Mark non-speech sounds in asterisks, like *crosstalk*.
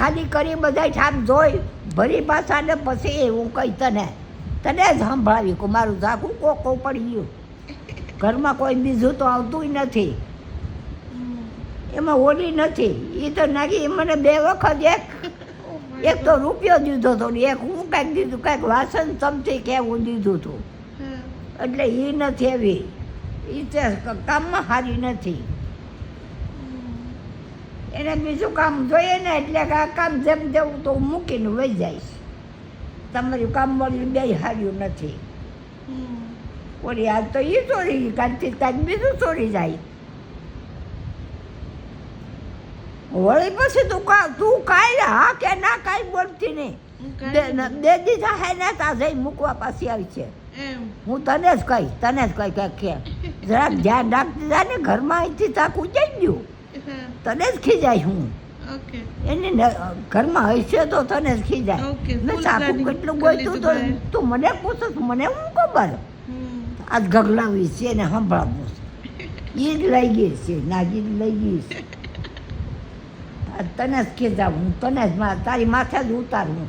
ખાલી કરી બધા છાપ જોઈ ભરી પાછા ને પછી હું કહી તને. તને જ સંભળાવી કે મારું ઝાકું કોકો પડી ગયું. ઘરમાં કોઈ બીજું તો આવતું નથી. એમાં ઓલી નથી. એ તો નાખી મને બે વખત એક એક તો રૂપિયો દીધો હતો ને એક હું કાંઈક દીધું કાંઈક વાસણ ચમચી કેવું દીધું હતું એટલે એ નથી એવી. એ તે કામમાં સારી નથી. એને બીજું કામ જોઈએ ને એટલે કે આ કામ જેમ જેવું તો હું મૂકીને વહી જઈશ. તમારું કામ મળ્યું બે હાર્યું નથી. ઓલી આ તો એ ચોરી કાલથી કાંઈક બીજું ચોરી જાય. વળી પછી તું કા તું કાંઈ હા કે ના કાંઈ બોલતી નહીં. બે દીધા હે ને તા જઈ મૂકવા પાછી આવી છે. હું તને જ કહીશ તને જ કહી કે કે *laughs* જરાક ધ્યાન રાખતી જા ને ઘરમાં અહીંથી તાકું જઈ ગયું. તને જ ખીજાય હું. એને ઘરમાં હશે તો તને જ ખીજાય. મેં full કેટલું ગોતું તો તું મને પૂછસ મને હું ખબર? આજ ગગલાવી છે ને સંભળાવું છે. એ જ લઈ ગઈ છે નાગી લઈ ગઈ છે. *laughs* તને જ ખીજાવું હું તને જ તારી માથે જ ઉતારું.